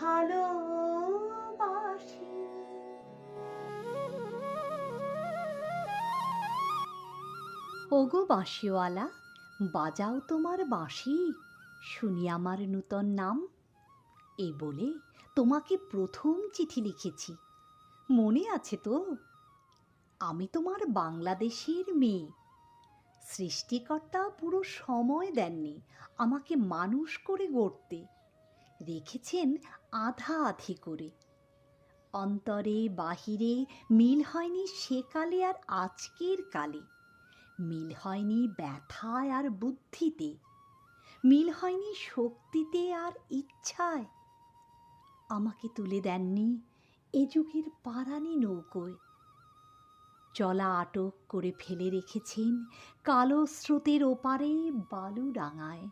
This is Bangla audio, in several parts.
ভালোবাসি। ওগো বাঁশিওয়ালা, বাজাও তোমার বাঁশি, শুনি আমার নূতন নাম। এ বলে তোমাকে প্রথম চিঠি লিখেছি। মনে আছে তো? আমি তোমার বাংলাদেশের মেয়ে। সৃষ্টিকর্তা পুরো সময় দেননি, আমাকে মানুষ করে গড়তে। রেখেছেন আধা আধি করে। অন্তরে বাহিরে মিল হয়নি সেকালে আর আজকের কালে। মিল হয়নি ব্যথায় আর বুদ্ধিতে। মিল হয়নি শক্তিতে আর ইচ্ছায়। আমাকে তুলে দেননি এ যুগের পারানি নৌকোয়। চলা আটক করে ফেলে রেখেছেন কালো স্রোতের ওপারে বালু ডাঙায়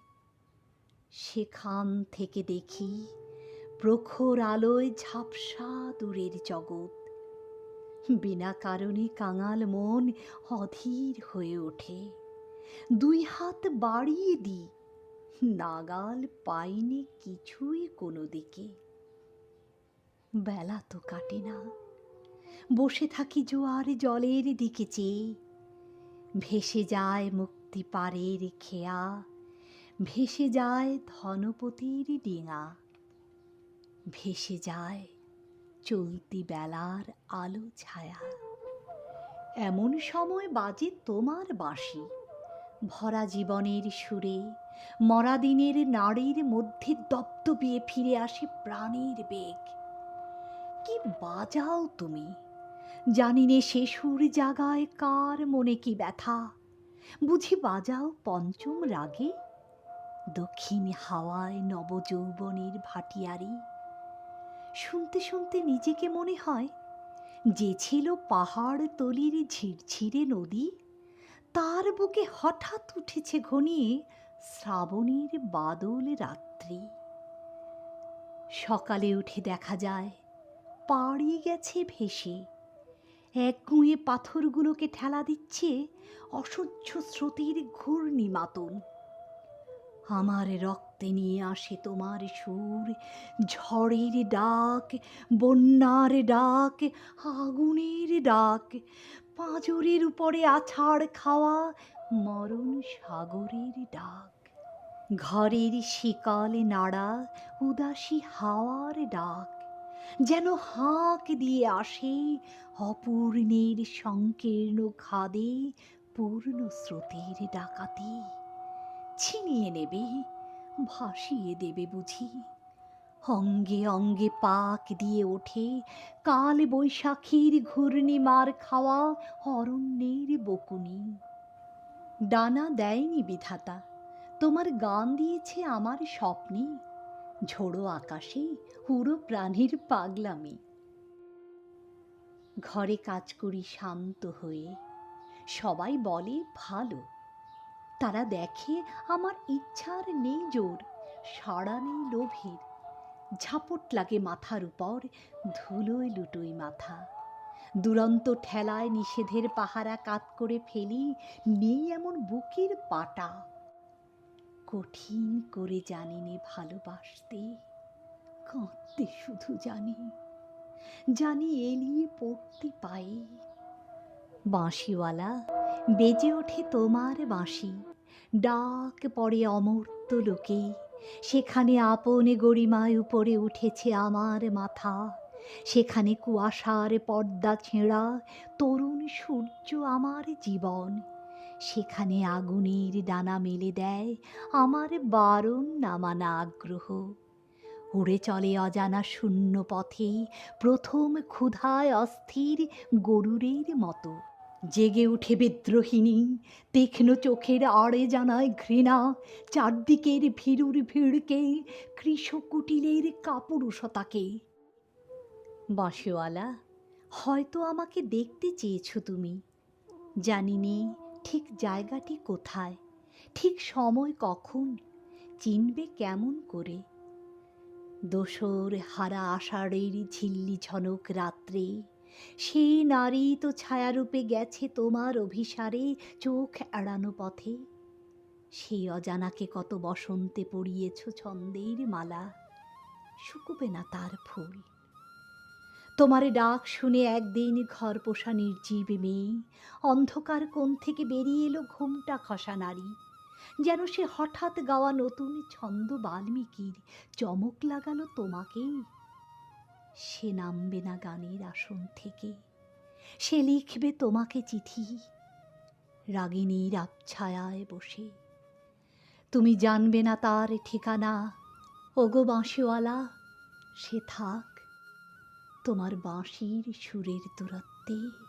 সেখান থেকে দেখি প্রখর আলোয় ঝাপসা দূরের জগৎ। বিনা কারণে কাঙাল মন অধীর হয়ে ওঠে। দুই হাত বাড়িয়ে দিই, নাগাল পাইনি কিছুই কোনো দিকে। বেলা তো কাটে না, বসে থাকি জোয়ার জলের দিকে চেয়ে, ভেসে যায় মুক্তি পারের খেয়া। ভেসে যায় ধনপতির ডিঙা। ভেসে যায় চলতি বেলার আলো ছায়া। এমন সময় বাজে তোমার বাঁশি। ভরা জীবনের সুরে মরা দিনের নাড়ির মধ্যে দপ্তবিয়ে ফিরে আসে প্রাণের বেগ। কি বাজাও তুমি? জানি নে সে সুর জাগায় কার মনে কি ব্যথা। বুঝি বাজাও পঞ্চম রাগে? দক্ষিণ হাওয়ায় নবযৌবনের ভাটিয়ারি। শুনতে শুনতে নিজেকে মনে হয় যে ছিল পাহাড় তলির ঝিরঝিরে নদী। তার বুকে হঠাৎ উঠেছে ঘনিয়ে শ্রাবণীর বাদল রাত্রি। সকালে উঠে দেখা যায়, পাড়ি গেছে ভেসে। এক গুঁয়ে পাথরগুলোকে ঠেলা দিচ্ছে অসহ্য স্রোতের ঘূর্ণি মাতন আমার রক্তে নিয়ে আসে তোমার সুর। ঝড়ের ডাক, বন্যার ডাক, আগুনের ডাক, পাঁজরের উপরে আছাড় খাওয়া মরণ সাগরের ডাক। ঘরের শিকাল নাড়া, উদাসী হাওয়ার ডাক, যেন হাঁক দিয়ে আসে অপূর্ণের সংকীর্ণ খাদে পূর্ণ স্রোতের ডাকাতি। ছিনিয়ে নেবে, ভাসিয়ে দেবে বুঝি। অঙ্গে অঙ্গে পাক দিয়ে ওঠে কাল বৈশাখীর ঘূর্ণি মার খাওয়া অরণ্যের বকুনি। ডানা দেয়নি বিধাতা, তোমার গান দিয়েছে আমার স্বপ্নে, ঝোড়ো আকাশে পুরো প্রাণীর পাগলামি। ঘরে কাজ করি শান্ত হয়ে, সবাই বলে ভালো। তারা দেখে আমার ইচ্ছার নেই জোর, সাড়া নেই লোভের। ঝাপট লাগে মাথার উপর, ধুলোয় লুটোই মাথা। দুরন্ত ঠেলায় নিষেধের পাহারা কাত করে ফেলি, নেই এমন বুকের পাটা। কঠিন করে জানি নে ভালোবাসতে, কাঁদতে শুধু জানি জানি এলিয়ে পড়তে পাই বাঁশিওয়ালা বেজে ওঠে তোমার বাঁশি। ডাক পড়ে অমর্ত লোকে। সেখানে আপনে গরিমায় উপরে উঠেছে আমার মাথা। সেখানে কুয়াশার পর্দা ছেঁড়া তরুণ সূর্য আমার জীবন। সেখানে আগুনের ডানা মেলে দেয় আমার বারণ নামানা আগ্রহ। উড়ে চলে অজানা শূন্য পথে প্রথম ক্ষুধায় অস্থির গরুরের মতো। জেগে উঠে বিদ্রোহিণী। তীক্ষ্ণ চোখের আড়ে জানায় ঘৃণা। চারদিকের ভিড়ুর ভিড়কে কৃষকুটিলের কাপুরুষতাকে। বাঁশিওয়ালা, হয়তো আমাকে দেখতে চেয়েছো তুমি। জানি নে, ঠিক জায়গাটি কোথায়? ঠিক সময় কখন? চিনবে কেমন করে? দোসর হারা আষাঢ়ের ঝিল্লি ঝনক রাত্রে সেই নারী তো ছায়ারূপে গেছে তোমার অভিসারে, চোখ এড়ানো পথে। সেই অজানাকে কত বসন্তে পড়িয়েছ ছন্দের মালা। শুকুবে না তার ফুল। তোমার ডাক শুনে একদিন ঘর পোষা নির্জীব মেয়ে, অন্ধকার কোণ থেকে বেরিয়ে এলো ঘুমটা খসা নারী। যেন সে হঠাৎ গাওয়া নতুন ছন্দ বাল্মীকির, চমক লাগালো তোমাকেই। সে নামবে না গানের আসন থেকে। সে লিখবে তোমাকে চিঠি। রাগিনীর আবছায়ায় বসে। তুমি জানবে না তার ঠিকানা। ওগো বাঁশিওয়ালা, সে থাক। তোমার বাঁশির সুরের দূরত্বে।